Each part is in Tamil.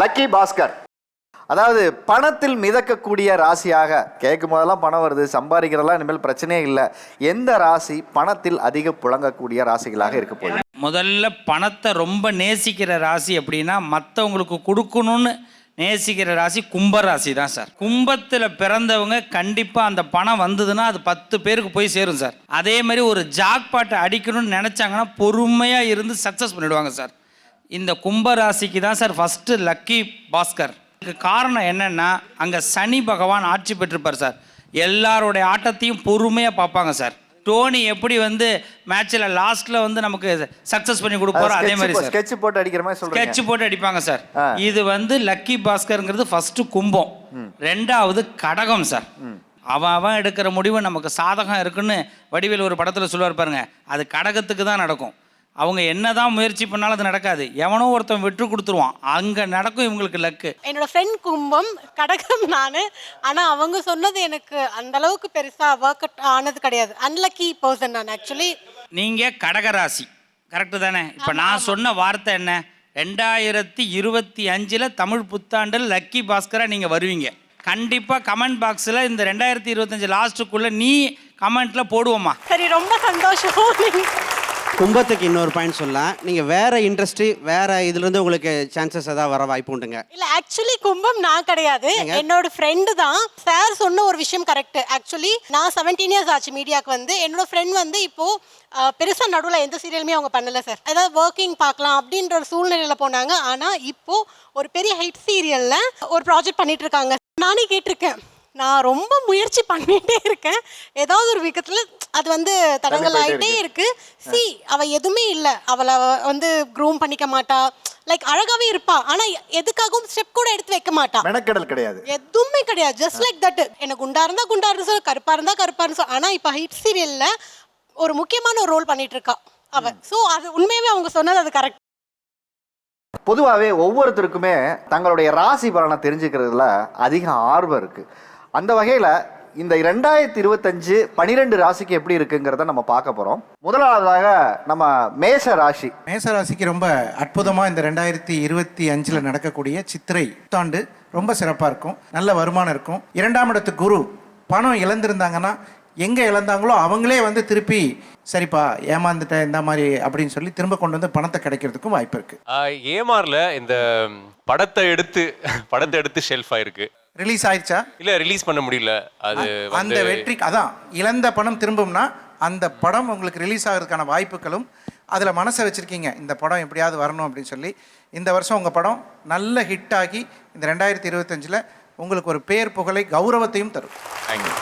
லக்கி பாஸ்கர் அதாவது பணத்தில் மிதக்கக்கூடிய ராசியாக கேட்கும் போதெல்லாம் பணம் வருது சம்பாதிக்கிறதெல்லாம் இனிமேல் பிரச்சனையே இல்லை. எந்த ராசி பணத்தில் அதிக புழங்கக்கூடிய ராசிகளாக இருக்க போகுது? முதல்ல பணத்தை ரொம்ப நேசிக்கிற ராசி அப்படின்னா மற்றவங்களுக்கு கொடுக்கணும்னு நேசிக்கிற ராசி கும்ப ராசி தான் சார். கும்பத்தில் பிறந்தவங்க கண்டிப்பாக அந்த பணம் வந்ததுன்னா அது பத்து பேருக்கு போய் சேரும் சார். அதே மாதிரி ஒரு ஜாக்பாட்டை அடிக்கணும்னு நினச்சாங்கன்னா பொறுமையாக இருந்து சக்ஸஸ் பண்ணிடுவாங்க சார். இந்த கும்ப ராசிக்கு தான் சார் ஃபஸ்ட்டு லக்கி பாஸ்கர். இதுக்கு காரணம் என்னென்னா அங்கே சனி பகவான் ஆட்சி பெற்றிருப்பார் சார். எல்லாருடைய ஆட்டத்தையும் பொறுமையாக பார்ப்பாங்க சார். டோனி எப்படி வந்து மேட்ச்சில் லாஸ்ட்டில் வந்து நமக்கு சக்ஸஸ் பண்ணி கொடுப்பாரோ அதே மாதிரி சார். ஸ்கெட்ச் போட்டு அடிக்கிற மாதிரி ஸ்கெட்ச் போட்டு அடிப்பாங்க சார். இது வந்து லக்கி பாஸ்கருங்கிறது ஃபர்ஸ்ட் கும்பம். ரெண்டாவது கடகம் சார். அவன் அவன் எடுக்கிற முடிவு நமக்கு சாதகம் இருக்குன்னு வடிவேல் ஒரு படத்தில் சொல்லுவார் பாருங்க. அது கடகத்துக்கு தான் நடக்கும். அவங்க என்னதான் முயற்சி பண்ணாலும் அது நடக்காது. எவனோ ஒருத்தன் விட்டு கொடுத்துருவான். அங்கே நடக்கும் இவங்களுக்கு லக்கு. என்னோட ஃப்ரெண்ட் கும்பம் கடகம் நான். ஆனால் அவங்க சொன்னது எனக்கு அந்த அளவுக்கு பெருசாக ஒர்க் ஆனது கிடையாது. அன்லக்கி பர்சன் நான் ஆக்சுவலி நீங்கள் கடகராசி. கரெக்டு தானே? இப்போ நான் சொன்ன வார்த்தை என்ன? ரெண்டாயிரத்தி இருபத்தி அஞ்சில் தமிழ் புத்தாண்டில் லக்கி பாஸ்கராக நீங்கள் வருவீங்க. கண்டிப்பாக கமெண்ட் பாக்ஸில் இந்த ரெண்டாயிரத்தி இருபத்தஞ்சு லாஸ்ட்டுக்குள்ளே நீ கமெண்ட்டில் போடுவோம்மா. சரி ரொம்ப சந்தோஷம். கும்பத்துக்கு இன்னொரு பாயிண்ட் சொல்லலாம். நீங்கள் வேற இண்டஸ்ட்ரி வேற இதுலேருந்து உங்களுக்கு சான்சஸ் ஏதாவது வர வாய்ப்பு உண்டுங்க? இல்ல ஆக்சுவலி கும்பம் நான் கிடையாது. என்னோட ஃப்ரெண்டு தான். சார் சொன்ன ஒரு விஷயம் கரெக்ட் ஆக்சுவலி நான் செவன்டீன் இயர்ஸ் ஆச்சு மீடியாக்கு வந்து. என்னோட ஃப்ரெண்ட் வந்து இப்போ அஹ், பெருசா நடுவில் எந்த சீரியலுமே அவங்க பண்ணல சார் ஏதாவது ஒர்க்கிங் பார்க்கலாம் அப்படின்ற ஒரு சூழ்நிலையில போனாங்க. ஆனா இப்போ ஒரு பெரிய ஹிட் சீரியல்ல ஒரு ப்ராஜெக்ட் பண்ணிட்டு இருக்காங்க. நானே கேட்டிருக்கேன். நான் ரொம்ப முயற்சி பண்ணிட்டே இருக்கேன். ஏதாவது ஒரு விதத்துல அது வந்து தடங்கள் ஆயிட்டே இருக்கு. சி அவ எதுவுமே இல்லை. அவளை வந்து க்ரூம் பண்ணிக்க மாட்டா. லைக் அழகாவே இருப்பா. ஆனா எதுக்காகவும் ஸ்டெப் கூட எடுத்து வைக்க மாட்டா. மெனக்கெடல் கிடையாது. எதுவுமே கிடையாது. ஜஸ்ட் லைக் தட் எனக்கு குண்டா இருந்தா குண்டா இருந்து சொல் கருப்பா இருந்தா கருப்பா இருந்து ஆனா இப்ப ஹிட் சீரியல்ல ஒரு முக்கியமான ஒரு ரோல் பண்ணிட்டு இருக்கா அவ. சோ அது உண்மையாவே அவங்க சொன்னது அது கரெக்ட் பொதுவாகவே ஒவ்வொருத்தருக்குமே தங்களுடைய ராசி பலனை தெரிஞ்சுக்கிறதுல அதிக ஆர்வம் இருக்கு. அந்த வகையில் இந்த ரெண்டாயிரத்தி இருபத்தஞ்சு பனிரெண்டு ராசிக்கு எப்படி இருக்குங்கிறத நம்ம பார்க்க போகிறோம் முதலாவதாக நம்ம மேஷ ராசி. மேசராசிக்கு ரொம்ப அற்புதமாக இந்த ரெண்டாயிரத்தி இருபத்தி அஞ்சில் நடக்கக்கூடிய சித்திரை புத்தாண்டு ரொம்ப சிறப்பாக இருக்கும். நல்ல வருமானம் இருக்கும். இரண்டாம் இடத்து குரு பணம் இழந்திருந்தாங்கன்னா எங்கே இழந்தாங்களோ அவங்களே வந்து திருப்பி சரிப்பா ஏமாந்துட்ட இந்த மாதிரி அப்படின்னு சொல்லி திரும்ப கொண்டு வந்து பணத்தை கிடைக்கிறதுக்கும் வாய்ப்பு இருக்குது ஆஹ் ஏமார்ல இந்த படத்தை எடுத்து படத்தை எடுத்து ஷெல்ஃப் ஆயிருக்கு. ரிலீஸ் ஆயிடுச்சா இல்ல ரிலீஸ் பண்ண முடியல. அது அந்த வெற்றி அதான் இழந்த பணம் திரும்பும்னா அந்த படம் உங்களுக்கு ரிலீஸ் ஆகிறதுக்கான வாய்ப்புகளும் அதில் மனசை வச்சுருக்கீங்க. இந்த படம் எப்படியாவது வரணும் அப்படின்னு சொல்லி இந்த வருஷம் உங்கள் படம் நல்ல ஹிட் ஆகி இந்த ரெண்டாயிரத்தி இருபத்தஞ்சில் உங்களுக்கு ஒரு பேர் புகழை கௌரவத்தையும் தரும்.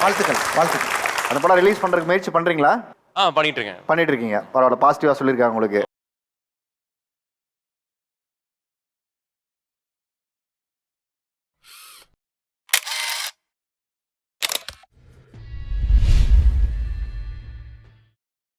வாழ்த்துக்கள் வாழ்த்துக்கள். அந்த படம் ரிலீஸ் பண்ணுறதுக்கு முயற்சி பண்ணுறீங்களா ஆ பண்ணிட்டு இருக்கேன். பண்ணிட்டு இருக்கீங்க. பரவாயில்ல பாசிட்டிவாக சொல்லியிருக்காங்க உங்களுக்கு.